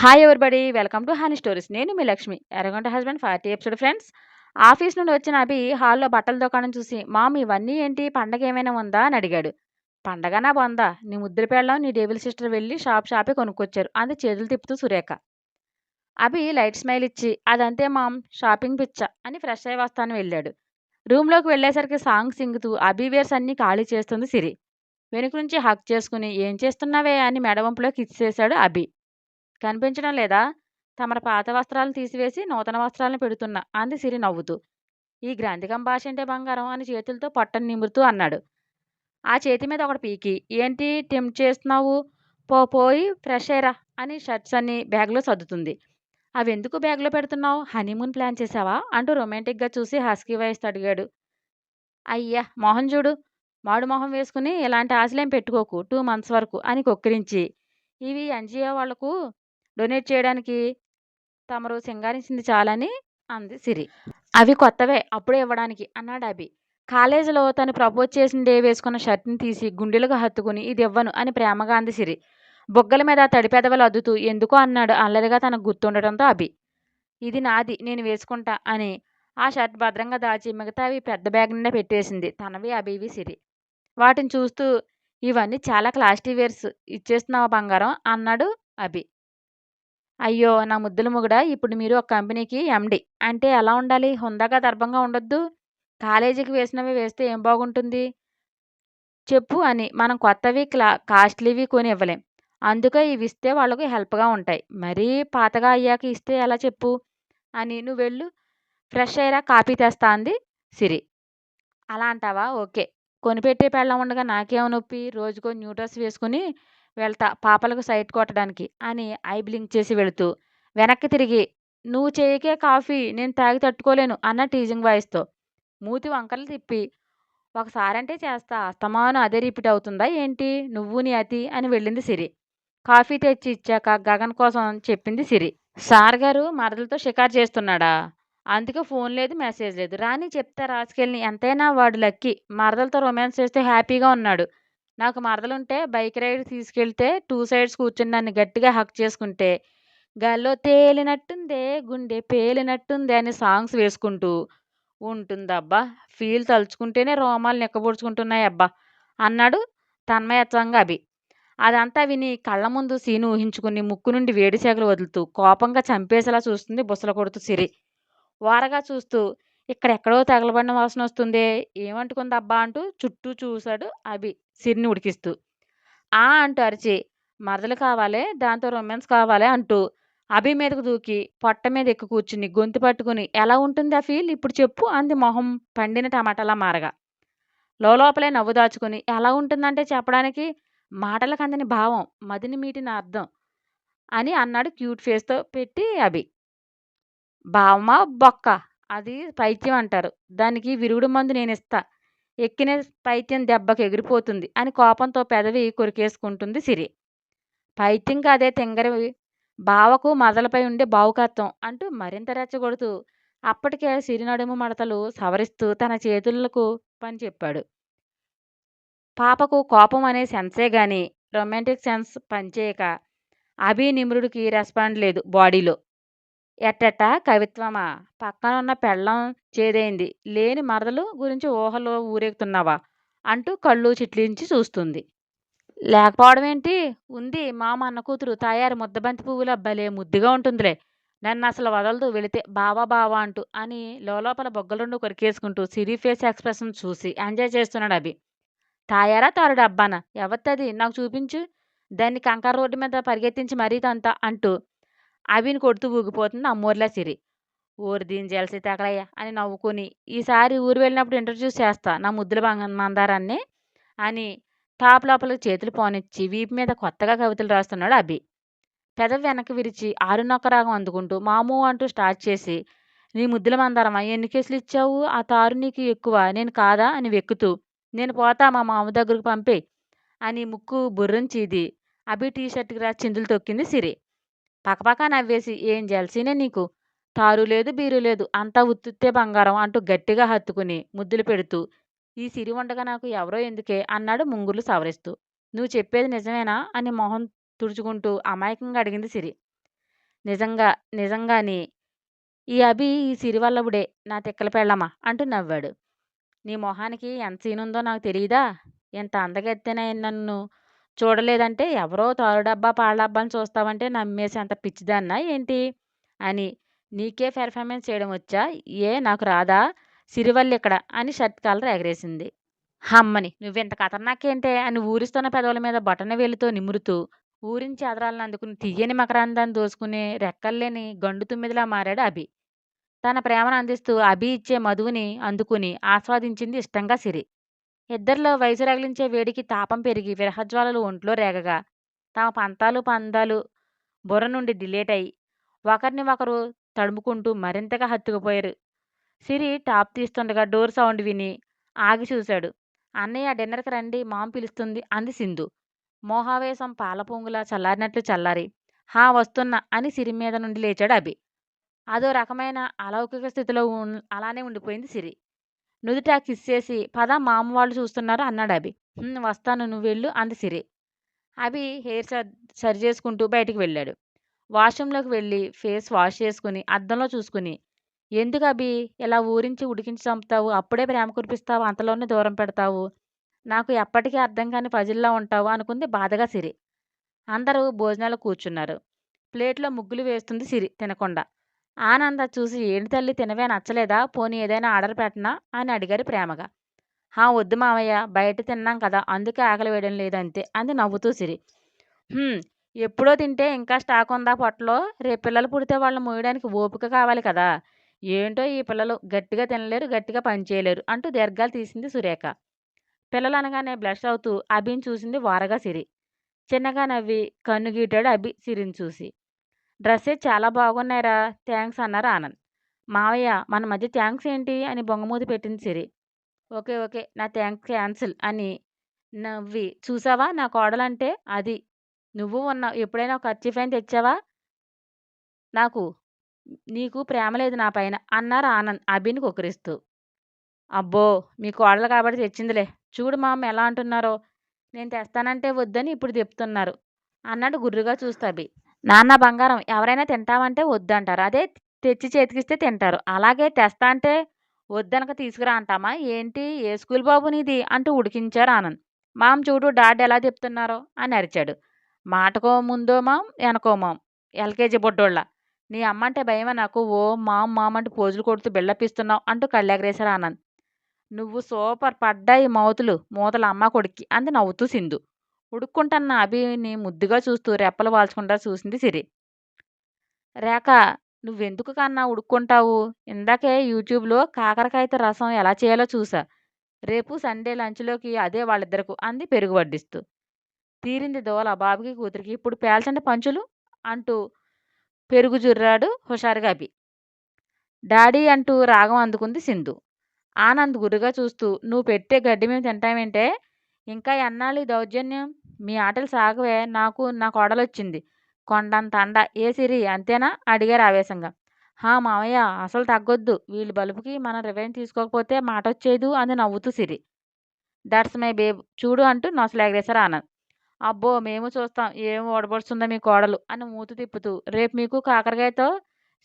Hi everybody welcome to honey stories నేను మీ Lakshmi. ఎర్రగొంట husband forty episode friends office నుండి వచ్చిన అభి హాల్లో బట్టల దుకాణం చూసి మామ్ ఇవన్నీ ఏంటి? పండగ ఏమైనా ఉందా? అని అడిగాడు. పండగనా బొందా. నీ ముద్ర పెళ్ళం నీ డేవిల్ సిస్టర్ వెళ్ళి షాప్ షాపే కొనుక్కొచ్చారు. అంది చేతులు తిప్పుతూ సురేఖ. అభి లైట్ స్మైల్ ఇచ్చి అదంతే మామ్ షాపింగ్ పిచ్చ అని ఫ్రెష్ అయ్యి వస్తాను వెళ్ళాడు. రూమ్లోకి వెళ్ళేసరికి సాంగ్ సింగుతూ అభివేర్స్ అన్నీ ఖాళీ చేస్తుంది సిరి. వెనుక నుంచి హక్ చేసుకుని ఏం చేస్తున్నావే? అని మెడవంపులో కిస్ చేశాడు అభి. కనిపించడం లేదా తమర పాత వస్త్రాలు తీసివేసి నూతన వస్త్రాలను పెడుతున్నా అంది సిరి నవ్వుతూ. ఈ గ్రాంధికం భాష అంటే బంగారం అని చేతులతో పొట్టను నిమురుతూ అన్నాడు. ఆ చేతి మీద ఒకటి పీకి ఏంటి టెంప్ట్ చేస్తున్నావు? పో పోయి ఫ్రెష్ అయ్యరా అని షర్ట్స్ అన్ని బ్యాగ్లో సర్దుతుంది. అవి ఎందుకు బ్యాగ్లో పెడుతున్నావు? హనీమూన్ ప్లాన్ చేసావా అంటూ రొమాంటిక్గా చూసి హస్కీ వయసు అడిగాడు. అయ్యా మొహం చూడు. మాడు మొహం వేసుకుని ఇలాంటి ఆశలేం పెట్టుకోకు. టూ మంత్స్ వరకు అని కొక్కిరించి. ఇవి ఎన్జిఓ వాళ్ళకు డొనేట్ చేయడానికి తమరు సింగారించింది చాలని అంది సిరి. అవి కొత్తవే అప్పుడే ఇవ్వడానికి అన్నాడు అభి. కాలేజీలో తను ప్రపోజ్ చేసిన డే వేసుకున్న షర్ట్ని తీసి గుండెలుగా హత్తుకుని ఇది ఇవ్వను అని ప్రేమగా అంది సిరి. బొగ్గల మీద తడిపెదవలు అద్దుతూ ఎందుకో? అన్నాడు అల్లరిగా తనకు గుర్తుండటంతో అభి. ఇది నాది నేను వేసుకుంటా అని ఆ షర్ట్ భద్రంగా దాచి మిగతావి పెద్ద బ్యాగ్ నిండా పెట్టేసింది. తనవి అభివి సిరి. వాటిని చూస్తూ ఇవన్నీ చాలా క్లాస్టీ వేర్స్ ఇచ్చేస్తున్నావు బంగారం? అన్నాడు అభి. అయ్యో! నా ముద్దుల మొగుడ ఇప్పుడు మీరు ఒక కంపెనీకి ఎండి. అంటే ఎలా ఉండాలి? హుందాగా దర్భంగా ఉండొద్దు. కాలేజీకి వేసినవి వేస్తే ఏం బాగుంటుంది? చెప్పు అని. మనం కొత్తవి క్లా కాస్ట్లీవి కొని ఇవ్వలేం అందుకే ఇవి ఇస్తే వాళ్ళకు హెల్ప్గా ఉంటాయి. మరీ పాతగా అయ్యాక ఇస్తే ఎలా చెప్పు? అని నువ్వు వెళ్ళు ఫ్రెష్ అయ్యారా కాపీ తెస్తా అంది సిరి. అలా అంటావా? ఓకే. కొనిపెట్టే పెళ్ళం ఉండగా నాకేమో నొప్పి? రోజుకో న్యూటర్స్ వేసుకుని వెళ్తా పాపలకు సైట్ కొట్టడానికి అని ఐ బ్లింక్ చేసి వెళుతూ వెనక్కి తిరిగి నువ్వు చేయకే కాఫీ నేను తాగి తట్టుకోలేను అన్న టీజింగ్ వాయిస్తో మూతి వంకలు తిప్పి ఒకసారంటే చేస్తా అస్తమానం అదే రిపీట్ అవుతుందా ఏంటి? నువ్వు నీ అతి అని వెళ్ళింది సిరి. కాఫీ తెచ్చి ఇచ్చాక గగన్ కోసం చెప్పింది సిరి. సార్ గారు మరదలతో షికారు చేస్తున్నాడా? అందుకే ఫోన్ లేదు మెసేజ్ లేదు. రాని చెప్తా రాసుకెళ్ళి ఎంతైనా వాడు లక్కీ. మరదలతో రొమాన్స్ చేస్తే హ్యాపీగా ఉన్నాడు. నాకు మరదలుంటే బైక్ రైడ్ తీసుకెళ్తే టూ సైడ్స్ కూర్చుని నన్ను గట్టిగా హక్ చేసుకుంటే గాల్లో తేలినట్టుందే గుండె పేలినట్టుందే అని సాంగ్స్ వేసుకుంటూ ఉంటుందబ్బా. ఫీల్ తలుచుకుంటేనే రోమాలు నెక్కబొడుచుకుంటున్నాయి అబ్బా. అన్నాడు తన్మయత్వంగా అభి. అదంతా విని కళ్ళ ముందు సీను ఊహించుకుని ముక్కు నుండి వేడి వదులుతూ కోపంగా చంపేసేలా చూస్తుంది బుసల కొడుతూ సిరి. వారగా చూస్తూ ఇక్కడెక్కడో తగలబడిన వాసన వస్తుందే ఏమంటుకుందబ్బా అంటూ చుట్టూ చూశాడు అభి. సిరిని ఉడికిస్తూ. ఆ! అంటూ అరిచి మరదలు కావాలే దాంతో రొమాన్స్ కావాలే అంటూ అభి మీదకు దూకి పొట్ట మీద ఎక్కి కూర్చుని గొంతు పట్టుకుని ఎలా ఉంటుంది ఆ ఫీల్? ఇప్పుడు చెప్పు అంది మొహం పండిన టమాటాలా మారగా. లోపలే నవ్వు దాచుకుని ఎలా ఉంటుందంటే చెప్పడానికి? మాటలకు అందని భావం మదిని మీటిన అర్థం అని అన్నాడు క్యూట్ ఫేస్తో పెట్టి అభి. బావమా బొక్క అది పైత్యం అంటారు. దానికి విరుగుడు మందు నేను ఎక్కిన పైత్యం దెబ్బకు ఎగిరిపోతుంది అని కోపంతో పెదవి కొరికేసుకుంటుంది సిరి. పైత్యం కాదే తింగరి బావకు మదలపై ఉండే బావుకత్వం అంటూ మరింత రెచ్చగొడుతూ అప్పటికే సిరినడుము మడతలు సవరిస్తూ తన చేతులకు పని చెప్పాడు. పాపకు కోపం అనే సెన్సే గాని రొమాంటిక్ సెన్స్ పనిచేయక అభి నిమ్రుడికి రెస్పాండ్ లేదు బాడీలో. ఎట్టట కవిత్వమా? పక్కన ఉన్న పెళ్ళం చేదైంది. లేని మరదలు గురించి ఊహలో ఊరేగుతున్నావా? అంటూ కళ్ళు చిట్లించి చూస్తుంది. లేకపోవడం ఏంటి ఉంది మా అన్న కూతురు తాయారు ముద్దబంతి పువ్వుల భలే ముద్దుగా ఉంటుందిలే. నన్ను అసలు వదలదు వెళితే బావా బావా అంటూ అని లోపల బొగ్గలుండు కొరికేసుకుంటూ సిరి ఫేస్ ఎక్స్ప్రెషన్ చూసి ఎంజాయ్ చేస్తున్నాడు అభి. తాయారా తారుడు అబ్బానా? ఎవరిది నాకు చూపించు. దాన్ని కంకర రోడ్డు మీద పరిగెత్తించి మరీ తంతా అంటూ అభిని కొడుతూ ఊగిపోతుంది. అమ్మోర్లా సిరి. ఊరు దీని జలసి తగలయ్య అని నవ్వుకొని ఈసారి ఊరు వెళ్ళినప్పుడు ఇంట్రడ్యూస్ చేస్తా నా ముద్దుల మందారాన్ని అని టాప్ లోపలికి చేతులు పోనిచ్చి వీపు మీద కొత్తగా కవితలు రాస్తున్నాడు అభి. పెదవి వెనక్కి విరిచి ఆరునొక్క రాగం అందుకుంటూ మాము అంటూ స్టార్ట్ చేసి నీ ముద్దుల మందారమా ఎన్ని కేసులు ఇచ్చావు? ఆ తారు నీకు ఎక్కువ నేను కాదా అని వెక్కుతూ నేను పోతా మా మామ దగ్గరకు పంపే అని ముక్కు బుర్రంచీది అభి టీ షర్ట్కి రా చిందులు తొక్కింది సిరి. పక్కపక్క నవ్వేసి ఏం జల్సీనే నీకు? తారు లేదు బీరు లేదు అంతా ఉత్తుత్తే బంగారం అంటూ గట్టిగా హత్తుకుని ముద్దులు పెడుతూ ఈ సిరి ఉండగా నాకు ఎవరో ఎందుకే? అన్నాడు ముంగుర్లు సవరిస్తూ. నువ్వు చెప్పేది నిజమేనా? అని మొహం తుడుచుకుంటూ అమాయకంగా అడిగింది సిరి. నిజంగా నిజంగాని ఈ అభి ఈ సిరి వల్లవుడే నా తిక్కల పెళ్ళమా? అంటూ నవ్వాడు. నీ మొహానికి ఎంత సీనుందో నాకు తెలియదా ఎంత అందగెత్తెన నన్ను చూడలేదంటే ఎవరో తారుడబ్బా పాళ్ళబ్బాని చూస్తావంటే నమ్మేసి అంత పిచ్చిదాన్నా ఏంటి? అని నీకే పెర్ఫార్మెన్స్ చేయడం వచ్చా? ఏ నాకు రాదా? సిరివల్లి ఇక్కడ అని షర్ట్ కాలర్ ఎగరేసింది. హమ్మని నువ్వెంత ఖతర్నాకేంటే అని ఊరిస్తున్న పెదవుల మీద బటన వేలితో నిమురుతూ ఊరించి ఎదరాలను అందుకుని తీయని మకరందాన్ని దోసుకుని రెక్కల్లేని గండు తుమ్మిదిలా మారాడు అభి. తన ప్రేమను అందిస్తూ అభి ఇచ్చే మధువుని అందుకుని ఆస్వాదించింది ఇష్టంగా సిరి. ఇద్దరిలో వయసు రగిలించే వేడికి తాపం పెరిగి విరహజ్వాలలు ఒంట్లో రేగగా. తమ పంతాలు పందాలు బుర్ర నుండి డిలేట్ అయి ఒకరిని ఒకరు తడుముకుంటూ మరింతగా హత్తుకుపోయారు. సిరి టాప్ తీస్తుండగా డోర్ సౌండ్ విని ఆగి చూశాడు. అన్నయ్య డిన్నర్కి రండి మామ పిలుస్తుంది అంది సింధు. మోహావేశం పాలపొంగులా చల్లారినట్లు చల్లారి. హా వస్తున్నా అని సిరి మీద నుండి లేచాడు అభి. అదో రకమైన అలౌకిక స్థితిలో అలానే ఉండిపోయింది సిరి. నుదుట కిస్ ఇచ్చేసి పద మామ వాళ్ళు చూస్తున్నారు అన్నాడు అభి. వస్తాను నువ్వు వెళ్ళు అంది సిరి. అభి హెయిర్ సర్ సరి చేసుకుంటూ బయటికి వెళ్ళాడు. వాష్రూమ్లోకి వెళ్ళి ఫేస్ వాష్ చేసుకుని అద్దంలో చూసుకుని ఎందుకు అభి ఇలా ఊరించి ఉడికించి చంపుతావు? అప్పుడే ప్రేమ కురిపిస్తావు? అంతలోనే దూరం పెడతావు? నాకు ఎప్పటికీ అర్థం కాని పజిల్లా ఉంటావు? అనుకుంది బాధగా సిరి. అందరూ భోజనాలు కూర్చున్నారు. ప్లేట్లో ముగ్గులు వేస్తుంది సిరి తినకుండా. ఆనంద చూసి ఏంటి తల్లి తినవే నచ్చలేదా? పోనీ ఏదైనా ఆర్డర్ పెట్టనా? అని అడిగారు ప్రేమగా. హా వద్దు మావయ్య బయట తిన్నాం కదా అందుకే ఆకలి వేయడం లేదంతే అంది నవ్వుతూ సిరి. ఎప్పుడో తింటే ఇంకా స్టాక్ ఉందా పొట్టలో? రేపు పిల్లలు పుడితే వాళ్ళని మోయడానికి ఓపిక కావాలి కదా. ఏంటో ఈ పిల్లలు గట్టిగా తినలేరు గట్టిగా పని చేయలేరు అంటూ దీర్ఘాలు తీసింది సురేఖ. పిల్లలు అనగానే బ్లష్ అవుతూ అభిని చూసింది వారగా సిరి. చిన్నగా నవ్వి కన్ను గీటాడు అభి సిరిని చూసి. డ్రెస్సే చాలా బాగున్నాయిరా థ్యాంక్స్ అన్నారు ఆనంద్. మావయ్య మన మధ్య థ్యాంక్స్ ఏంటి? అని బొంగమూతి పెట్టింది సిరి. ఓకే ఓకే నా థ్యాంక్స్ క్యాన్సిల్ అని నవ్వి. చూసావా? నా కోడలంటే అది. నువ్వు ఉన్నావు ఎప్పుడైనా ఒక ఖర్చు ఫైన్ తెచ్చావా? నాకు నీకు ప్రేమ లేదు నా పైన అన్నారు ఆనంద్ అభిని కుకరిస్తూ అబ్బో మీ కోడలు కాబట్టి తెచ్చిందిలే. చూడు మామ ఎలా అంటున్నారో. నేను తెస్తానంటే వద్దని ఇప్పుడు చెప్తున్నారు. అన్నాడు గుర్రుగా చూస్తా అభి. నాన్న బంగారం ఎవరైనా తింటామంటే వద్దంటారు. అదే తెచ్చి చేతికిస్తే తింటారు. అలాగే తెస్తా అంటే వద్దనక తీసుకురా అంటామా? ఏంటి? ఏ స్కూల్ బాబు నీది? అంటూ ఉడికించారు ఆనంద్. మామ చూడు డాడ్ ఎలా చెప్తున్నారో అని అరిచాడు. మాటకో ముందో మాం వెనకో మాం ఎల్కేజీ బొడ్డోళ్ళ. నీ అమ్మ అంటే నాకు. ఓ మామ్ మామ్ అంటూ పోజులు కొడుతూ బిళ్ళపిస్తున్నావు అంటూ కళ్ళెగరేశారు ఆనంద్. నువ్వు సూపర్ పడ్డాయి మౌతులు మూతల అమ్మ కొడుక్కి అంది నవ్వుతూ సింధు. ఉడుక్కుంటన్న అభిని ముద్దుగా చూస్తూ రెప్పలు వాల్చుకుంటా చూసింది సిరి. రేఖ నువ్వెందుకు కన్నా ఉడుక్కుంటావు? ఇందాకే యూట్యూబ్లో కాకరకాయతో రసం ఎలా చేయాలో చూసా. రేపు సండే లంచ్లోకి అదే వాళ్ళిద్దరకు అంది పెరుగు వడ్డిస్తూ. తీరింది దోల బాబుకి కూతురికి ఇప్పుడు పేల్చండి పంచులు అంటూ పెరుగు జుర్రాడు హుషారుగా అభి. డాడీ అంటూ రాగం అందుకుంది సింధు. ఆనంద్ గురుగా చూస్తూ నువ్వు పెట్టే గడ్డి మేము తింటామంటే ఇంకా ఎన్నాళ్ళు ఈ దౌర్జన్యం? మీ ఆటలు సాగవే నాకు నా కోడలొచ్చింది. కొండంత అండ ఏ సిరి? అంతేనా? అడిగారు ఆవేశంగా. హా మామయ్య అసలు తగ్గొద్దు. వీళ్ళు బలుపుకి మనం రివెంజ్ తీసుకోకపోతే మాట వచ్చేదు అని నవ్వుతూ సిరి. That's my babe. చూడు అంటూ నొసలేగరేశారు ఆనంద్. అబ్బో మేము చూస్తాం. ఏం ఓడబడుతుందో మీ కోడలు అని మూతు తిప్పుతూ. రేపు మీకు కాకరకాయతో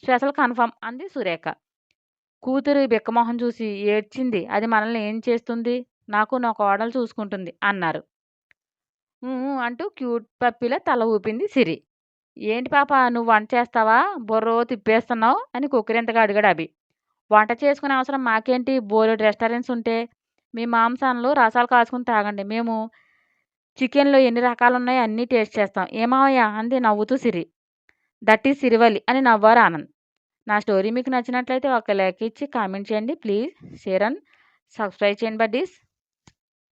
స్పెషల్ కన్ఫర్మ్ అంది సురేఖ. కూతురు బిక్కమొహం చూసి ఏడ్చింది. అది మనల్ని ఏం చేస్తుంది? నాకు నా కోడలు చూసుకుంటుంది అన్నారు. "ఊ, ఊ" అంటూ క్యూట్ పప్పిలా తల ఊపింది సిరి. ఏంటి పాప నువ్వు వంట చేస్తావా? బుర్రో తిప్పేస్తున్నావు అని కుక్కరింతగా అడిగాడు అభి. వంట చేసుకునే అవసరం మాకేంటి? బోలెడు రెస్టారెంట్స్ ఉంటే మీ మాంసాలు రసాలు కాసుకుని తాగండి. మేము చికెన్లో ఎన్ని రకాలు ఉన్నాయో అన్నీ టేస్ట్ చేస్తాం. ఏమావయ్య? అంది నవ్వుతూ సిరి. దట్ ఈస్ సిరివల్లి అని నవ్వారు ఆనంద్. నా స్టోరీ మీకు నచ్చినట్లయితే ఒక లైక్ ఇచ్చి కామెంట్ చేయండి ప్లీజ్. షేర్ అండ్ సబ్స్క్రైబ్ చేయండి బడ్డీస్.